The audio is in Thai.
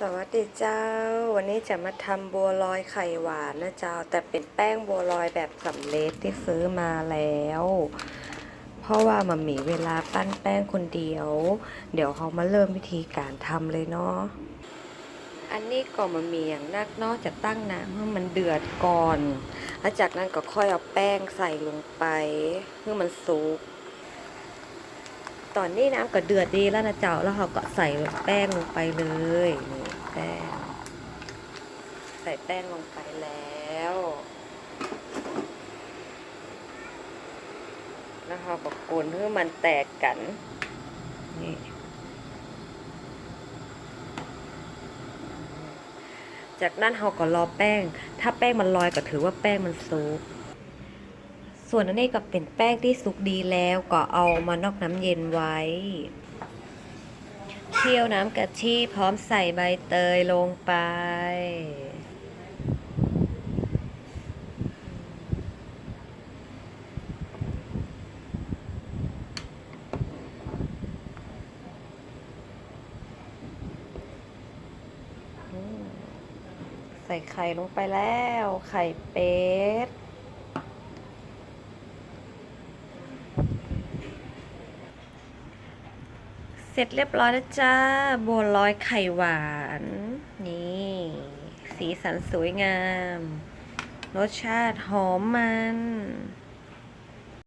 สวัสดีเจ้า วันนี้จะมาทำบัวลอยไข่หวานนะเจ้า แต่เป็นแป้งบัวลอยแบบสำเร็จที่ซื้อมาแล้ว เพราะว่ามันมีเวลาปั้นแป้งคนเดียว เดี๋ยวเขามาเริ่มวิธีการทำเลยเนาะอันนี้ก็มันมีอย่างนักเนอกจากตั้งน้ำให้มันเดือดก่อน แล้วจากนั้นก็ค่อยเอาแป้งใส่ลงไปเพื่อมันสุกตอนนี้น้ำก็เดือดดีแล้วนะเจ้าแล้วเราก็ใส่แป้งลงไปเลยนี่ แป้ง ใส่แป้งลงไปแล้ว แล้วเราก็กวนเพื่อมันแตกกัน นี่จากนั้นเราก็รอแป้ง ถ้าแป้งมันลอยก็ถือว่าแป้งมันสุก ส่วนอันนี้ก็เป็นแป้งที่สุกดีแล้วก็เอามานอกน้ำเย็นไว้ เคี่ยวน้ำกะทิพร้อมใส่ใบเตยลงไป ใส่ไข่ลงไปแล้ว ไข่เป็ด เสร็จเรียบร้อยแล้วจ้าบัวลอยไข่หวาน นี่ สีสันสวยงาม รสชาติหอมมัน